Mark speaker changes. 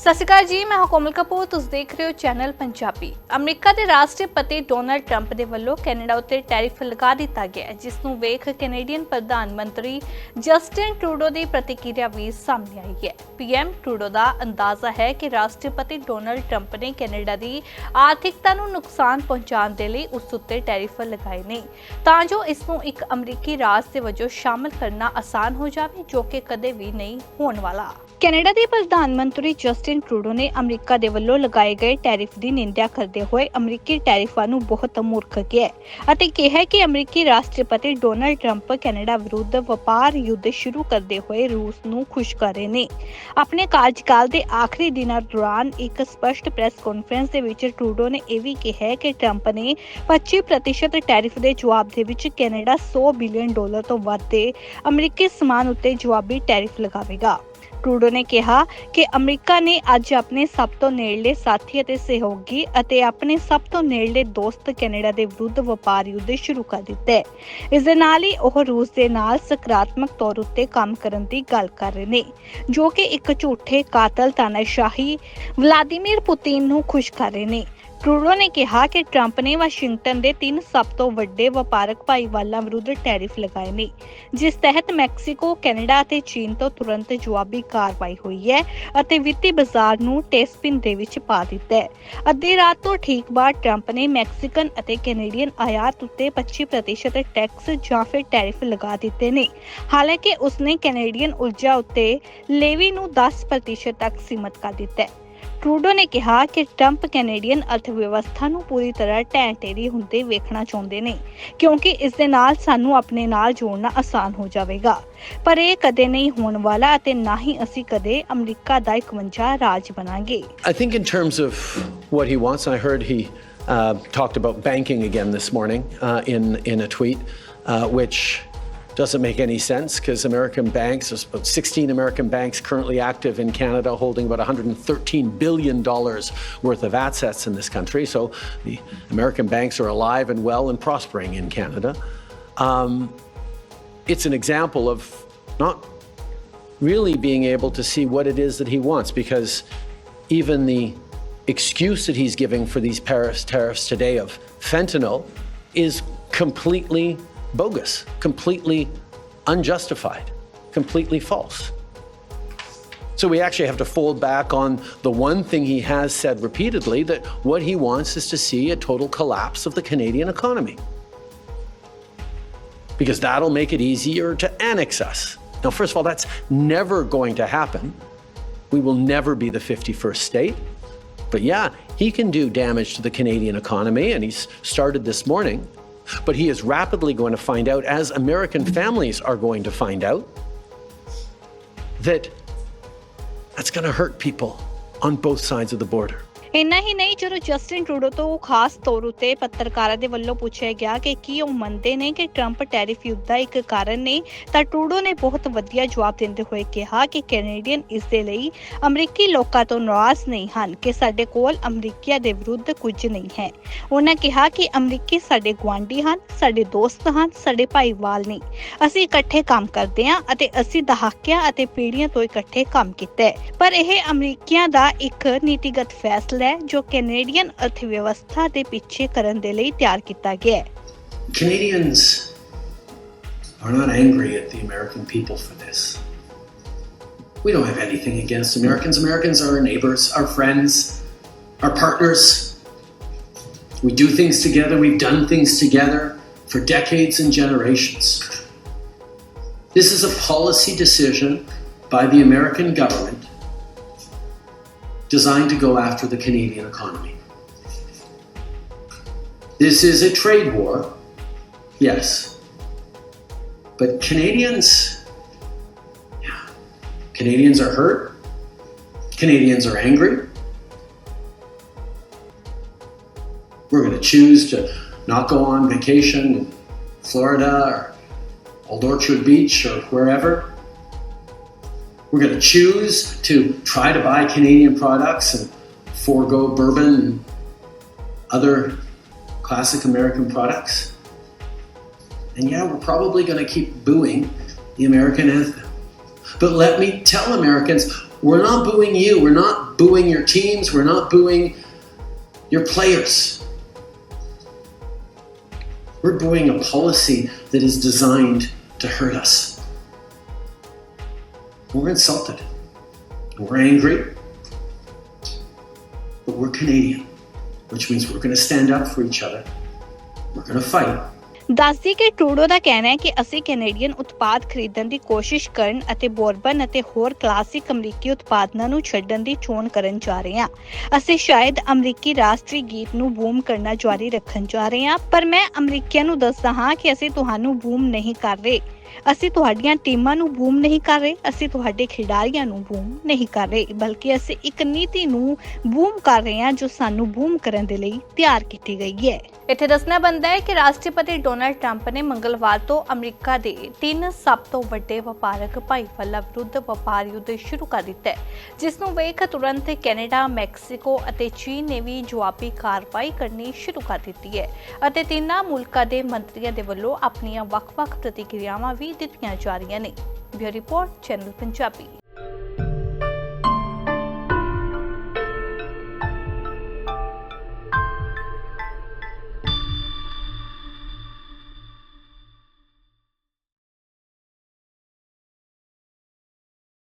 Speaker 1: ਸਤਿ ਸ਼੍ਰੀ ਅਕਾਲ ਜੀ, ਮੈਂ ਹਾਂ ਕੋਮਲ ਕਪੂਰ, ਤੁਸੀਂ ਦੇਖ ਰਹੇ ਹੋ ਚੈਨਲ ਪੰਜਾਬੀ। ਅਮਰੀਕਾ ਦੇ ਰਾਸ਼ਟਰਪਤੀ ਡੋਨਲਡ ਟਰੰਪ ਦੇ ਵੱਲੋਂ ਕੈਨੇਡਾ ਉੱਤੇ ਟੈਰਿਫ ਲਗਾ ਦਿੱਤਾ ਗਿਆ ਹੈ, ਜਿਸ ਨੂੰ ਵੇਖ ਕੈਨੇਡੀਅਨ ਪ੍ਰਧਾਨ ਮੰਤਰੀ ਜਸਟਿਨ ਟਰੂਡੋ ਦੀ ਪ੍ਰਤੀਕਿਰਿਆ ਵੀ ਸਾਹਮਣੇ ਆਈ ਹੈ। ਪੀਐਮ ਟਰੂਡੋ ਦਾ ਅੰਦਾਜ਼ਾ ਹੈ ਕਿ ਰਾਸ਼ਟਰਪਤੀ ਡੋਨਲਡ ਟਰੰਪ ਨੇ ਕੈਨੇਡਾ ਦੀ ਆਰਥਿਕਤਾ ਨੂੰ ਨੁਕਸਾਨ ਪਹੁੰਚਾਉਣ ਦੇ ਲਈ ਉਸ ਉੱਤੇ ਟੈਰਿਫ ਲਗਾਏ ਨੇ। ਤਾਂ ਜੋ ਇਸ ਨੂੰ ਇੱਕ ਅਮਰੀਕੀ ਰਾਜ ਦੇ ਵਜੋਂ ਸ਼ਾਮਲ ਕਰਨਾ ਆਸਾਨ ਹੋ ਜਾਵੇ, ਜੋ ਕਿ ਕਦੇ ਵੀ ਨਹੀਂ ਹੋਣ ਵਾਲਾ। ਕੈਨੇਡਾ ਦੇ ਪ੍ਰਧਾਨ ਮੰਤਰੀ ਜਸਟਿਨ ਟਰੂਡੋ ਨੇ ਅਮਰੀਕਾ ਦੇ ਵੱਲੋਂ ਲਗਾਏ ਗਏ ਟੈਰਿਫ ਦੀ ਨਿੰਦਿਆ ਕਰਦੇ ਹੋਏ ਅਮਰੀਕੀ ਟੈਰਿਫਾਂ ਨੂੰ ਬਹੁਤ ਮੂਰਖ ਕਿਹਾ ਅਤੇ ਕਿਹਾ ਕਿ ਅਮਰੀਕੀ ਰਾਸ਼ਟਰਪਤੀ ਡੋਨਲਡ ਟਰੰਪ ਕੈਨੇਡਾ ਵਿਰੁੱਧ ਵਪਾਰ ਯੁੱਧ ਸ਼ੁਰੂ ਕਰਦੇ ਹੋਏ ਰੂਸ ਨੂੰ ਖੁਸ਼ ਕਰ ਰਹੇ ਨੇ। ਆਪਣੇ ਕਾਰਜਕਾਲ ਦੇ ਆਖਰੀ ਦਿਨਾਂ ਦੌਰਾਨ ਇੱਕ ਸਪਸ਼ਟ ਪ੍ਰੈਸ ਕਾਨਫਰੰਸ ਦੇ ਵਿੱਚ ਟਰੂਡੋ ਨੇ ਇਹ ਵੀ ਕਿਹਾ ਕਿ ਟਰੰਪ ਨੇ 25% ਟੈਰਿਫ ਦੇ ਜਵਾਬ ਦੇ ਵਿੱਚ ਕੈਨੇਡਾ 100 ਬਿਲੀਅਨ ਡਾਲਰ ਤੋਂ ਵੱਧ ਦੇ ਅਮਰੀਕੀ ਸਮਾਨ ਉੱਤੇ ਜਵਾਬੀ ਟੈਰਿਫ ਲਗਾਵੇਗਾ। ਟਰੂਡੋ ਨੇ ਕਿਹਾ ਕਿ ਅਮਰੀਕਾ ਨੇ ਅੱਜ ਆਪਣੇ ਸਭ ਤੋਂ ਨੇੜਲੇ ਸਾਥੀ ਅਤੇ ਸਹਿਯੋਗੀ ਅਤੇ ਆਪਣੇ ਸਭ ਤੋਂ ਨੇੜਲੇ ਦੋਸਤ ਕੈਨੇਡਾ ਦੇ ਵਿਰੁੱਧ ਵਪਾਰ ਯੁੱਧ ਸ਼ੁਰੂ ਕਰ ਦਿੱਤਾ। ਹੈ ਇਸ ਦੇ ਨਾਲ ਹੀ ਉਹ ਰੂਸ ਦੇ ਨਾਲ ਸਕਾਰਾਤਮਕ ਤੌਰ ਉੱਤੇ ਕੰਮ ਕਰਨ ਦੀ ਗੱਲ ਕਰ ਰਹੇ ਨੇ, ਜੋ ਕਿ ਇੱਕ ਝੂਠੇ ਕਾਤਲ ਤਾਨਾਸ਼ਾਹੀ ਵਲਾਦੀਮੀਰ ਪੁਤਿਨ ਨੂੰ ਖੁਸ਼ ਕਰ ਰਹੇ ਨੇ। ਟਰੂਡੋ ਨੇ ਕਿਹਾ ਕਿ ਟਰੰਪ ਨੇ ਵਾਸ਼ਿੰਗਟਨ ਦੇ ਤਿੰਨ ਸਭ ਤੋਂ ਵੱਡੇ ਵਪਾਰਕ ਭਾਈਵਾਲਾਂ ਵਿਰੁੱਧ ਟੈਰਿਫ ਲਗਾਏ ਨੇ, ਜਿਸ ਤਹਿਤ ਮੈਕਸੀਕੋ, ਕੈਨੇਡਾ ਅਤੇ ਚੀਨ ਤੋਂ ਤੁਰੰਤ ਜਵਾਬੀ ਕਾਰਵਾਈ ਹੋਈ ਹੈ ਅਤੇ ਵਿੱਤੀ ਬਾਜ਼ਾਰ ਨੂੰ ਟੇਸਪਿਨ ਦੇ ਵਿੱਚ ਪਾ ਦਿੱਤਾ ਹੈ। ਅੱਧੀ ਰਾਤ ਤੋਂ ਠੀਕ ਬਾਅਦ ਟਰੰਪ ਨੇ ਮੈਕਸੀਕਨ ਅਤੇ ਕੈਨੇਡੀਅਨ ਆਯਾਤ ਉੱਤੇ 25% ਟੈਕਸ ਜਾਂ ਫਿਰ ਟੈਰਿਫ ਲਗਾ ਦਿੱਤੇ ਨੇ। ਹਾਲਾਂਕਿ ਉਸਨੇ ਕੈਨੇਡੀਅਨ ਊਰਜਾ ਉੱਤੇ ਲੇਵੀ ਨੂੰ 10% ਤੱਕ ਸੀਮਤ ਕਰ ਦਿੱਤਾ ਹੈ। ਟਰੂਡੋ ਨੇ ਕਿਹਾ ਕਿ ਟਰੰਪ ਕੈਨੇਡੀਅਨ ਅਰਥਵਿਵਸਥਾ ਨੂੰ ਪੂਰੀ ਤਰ੍ਹਾਂ ਢਹਿ ਢੇਰੀ ਹੁੰਦੇ ਵੇਖਣਾ ਚਾਹੁੰਦੇ ਨੇ ਕਿਉਂਕਿ ਇਸ ਦੇ ਨਾਲ ਸਾਨੂੰ ਆਪਣੇ ਨਾਲ ਜੋੜਨਾ ਆਸਾਨ ਹੋ ਜਾਵੇਗਾ। ਪਰ ਇਹ ਕਦੇ ਨਹੀਂ ਹੋਣ ਵਾਲਾ ਅਤੇ ਨਾ ਹੀ ਅਸੀਂ ਕਦੇ ਅਮਰੀਕਾ ਦਾ 51 ਰਾਜ ਬਣਾਂਗੇ।
Speaker 2: I think, in terms of what he wants, I heard he uh, talked about banking again this morning uh, in, in a tweet, uh, which doesn't make any sense because American banks, there's about 16 American banks currently active in Canada holding about $113 billion worth of assets in this country. So the American banks are alive and well and prospering in Canada. Um, it's an example of not really being able to see what it is that he wants because even the excuse that he's giving for these Paris tariffs today of fentanyl is completely bogus, completely unjustified, completely false. So we actually have to fold back on the one thing he has said repeatedly that what he wants is to see a total collapse of the Canadian economy. Because that'll make it easier to annex us. Now, first of all, that's never going to happen. We will never be the 51st state. But yeah, he can do damage to the Canadian economy, and he's started this morning. But he is rapidly going to find out, as American families are going to find out, that that's going to hurt people on both sides of the border.
Speaker 1: ਇੰਨਾ ਹੀ ਨਹੀਂ, ਜਦੋਂ Justin Trudeau ਤੋਂ ਖਾਸ ਤੌਰ ਉਤੇ ਪੱਤਰਕਾਰਾਂ ਦੇ ਵੱਲੋਂ ਪੁੱਛਿਆ ਗਿਆ ਕਿ ਕੀ ਉਹ ਮੰਨਦੇ ਨੇ ਕਿ ਟਰੰਪ ਟੈਰਿਫ ਯੁੱਧ ਦਾ ਇੱਕ ਕਾਰਨ ਨੇ, ਤਾਂ ਟਰੂਡੋ ਨੇ ਬਹੁਤ ਵਧੀਆ ਜਵਾਬ ਦਿੰਦੇ ਹੋਏ ਕਿਹਾ ਕਿ ਕੈਨੇਡੀਅਨ ਇਸ ਦੇ ਲਈ ਅਮਰੀਕੀ ਲੋਕਾਂ ਤੋਂ ਨਾਰਾਜ਼ ਨਹੀਂ ਹਨ ਕਿ ਸਾਡੇ ਕੋਲ ਅਮਰੀਕੀਆਂ ਦੇ ਵਿਰੁੱਧ ਕੁਝ ਨਹੀਂ ਹੈ। ਉਹਨਾਂ ਕਿਹਾ ਕਿ ਅਮਰੀਕੀ ਸਾਡੇ ਗੁਆਂਢੀ ਹਨ, ਸਾਡੇ ਦੋਸਤ ਹਨ, ਸਾਡੇ ਭਾਈਵਾਲ ਨੇ। ਅਸੀਂ ਇਕੱਠੇ ਕੰਮ ਕਰਦੇ ਹਾਂ ਅਤੇ ਅਸੀਂ ਦਹਾਕਿਆਂ ਅਤੇ ਪੀੜ੍ਹੀਆਂ ਤੋਂ ਇਕੱਠੇ ਕੰਮ ਕੀਤਾ। ਹੈ ਪਰ ਇਹ ਅਮਰੀਕੀਆਂ ਦਾ ਇੱਕ ਨੀਤੀਗਤ ਫੈਸਲਾ ਹੈ ਜੋ ਕੈਨੇਡੀਅਨ ਅਰਥਵਿਵਸਥਾ ਦੇ ਪਿੱਛੇ ਕਰਨ ਦੇ ਲਈ ਤਿਆਰ ਕੀਤਾ ਗਿਆ ਹੈ
Speaker 2: Canadians are not angry at the American people for this. We don't have anything against Americans. Americans are our neighbors, our friends, our partners. We do things together, we've done things together for decades and generations. This is a policy decision by the American government designed to go after the Canadian economy. This is a trade war, yes. But Canadians, yeah, Canadians are hurt. Canadians are angry. We're going to choose to not go on vacation in Florida or Old Orchard Beach or wherever. We're going to choose to try to buy Canadian products and forego bourbon and other classic American products. And yeah, we're probably going to keep booing the American anthem. But let me tell Americans we're not booing you. We're not booing your teams. We're not booing your players. We're booing a policy that is designed to hurt us. We're insulted. We're angry. But we're Canadian, which means we're going to stand up for each other. We're going to fight.
Speaker 1: ਦੱਸਦੀ ਕਿ Trudeau ਦਾ ਕਹਿਣਾ ਹੈ ਕਿ ਅਸੀਂ Canadian ਉਤਪਾਦ ਖਰੀਦਣ ਦੀ ਕੋਸ਼ਿਸ਼ ਕਰਨ ਅਤੇ ਬੋਰਬਨ ਅਤੇ ਹੋਰ ਕਲਾਸਿਕ ਅਮਰੀਕੀ ਉਤਪਾਦਨਾਂ ਨੂੰ ਛੱਡਣ ਦੀ ਚੋਣ ਕਰਨ ਜਾ ਰਹੇ ਹਾਂ ਅਸੀਂ ਸ਼ਾਇਦ ਅਮਰੀਕੀ ਰਾਸ਼ਟਰੀ ਗੀਤ ਨੂੰ ਬੂਮ ਕਰਨਾ ਜਾਰੀ ਰੱਖਣ ਜਾ ਰਹੇ ਹਾਂ ਪਰ ਮੈਂ ਅਮਰੀਕੀਆਂ ਨੂੰ ਦੱਸਦਾ ਹਾਂ ਕਿ ਅਸੀਂ ਤੁਹਾਨੂੰ ਬੂਮ ਨਹੀਂ ਕਰ ਰਹੇ ਅਸੀਂ ਤੁਹਾਡੀਆਂ ਟੀਮਾਂ ਨੂੰ ਬੂਮ ਨਹੀਂ ਕਰ ਰਹੇ, ਅਸੀਂ ਤੁਹਾਡੇ ਖਿਡਾਰੀਆਂ ਨੂੰ ਬੂਮ ਨਹੀਂ ਕਰ ਰਹੇ, ਬਲਕਿ ਅਸੀਂ ਇੱਕ ਨੀਤੀ ਨੂੰ ਬੂਮ ਕਰ ਰਹੇ ਹਾਂ ਜੋ ਸਾਨੂੰ ਬੂਮ ਕਰਨ ਦੇ ਲਈ ਤਿਆਰ ਕੀਤੀ ਗਈ ਹੈ। ਇੱਥੇ ਦੱਸਣਾ ਬੰਦਾ ਹੈ ਕਿ ਰਾਸ਼ਟਰਪਤੀ ਡੋਨਾਲਡ ਟਰੰਪ ਨੇ ਮੰਗਲਵਾਰ ਤੋਂ ਅਮਰੀਕਾ ਦੇ ਤਿੰਨ ਸਭ ਤੋਂ ਵੱਡੇ ਵਪਾਰਕ ਭਾਈਵਾਲਾ ਵਿਰੁੱਧ ਵਪਾਰ ਯੁੱਧ ਸ਼ੁਰੂ ਕਰ ਦਿੱਤਾ ਹੈ, ਜਿਸ ਨੂੰ ਵੇਖ ਤੁਰੰਤ ਕੈਨੇਡਾ, ਮੈਕਸੀਕੋ ਅਤੇ ਚੀਨ ਨੇ ਵੀ ਜਵਾਬੀ ਕਾਰਵਾਈ ਕਰਨੀ ਸ਼ੁਰੂ ਕਰ ਦਿੱਤੀ ਹੈ ਅਤੇ ਤਿੰਨਾਂ ਮੁਲਕਾਂ ਦੇ ਮੰਤਰੀਆਂ ਦੇ ਵੱਲੋਂ ਆਪਣੀਆਂ ਵੱਖ-ਵੱਖ ਪ੍ਰਤੀਕਿਰਿਆਵਾਂ ਵੀ ਦਿੱਤੀਆਂ ਜਾ ਰਹੀਆਂ ਨੇ। Bureau report channel Punjabi.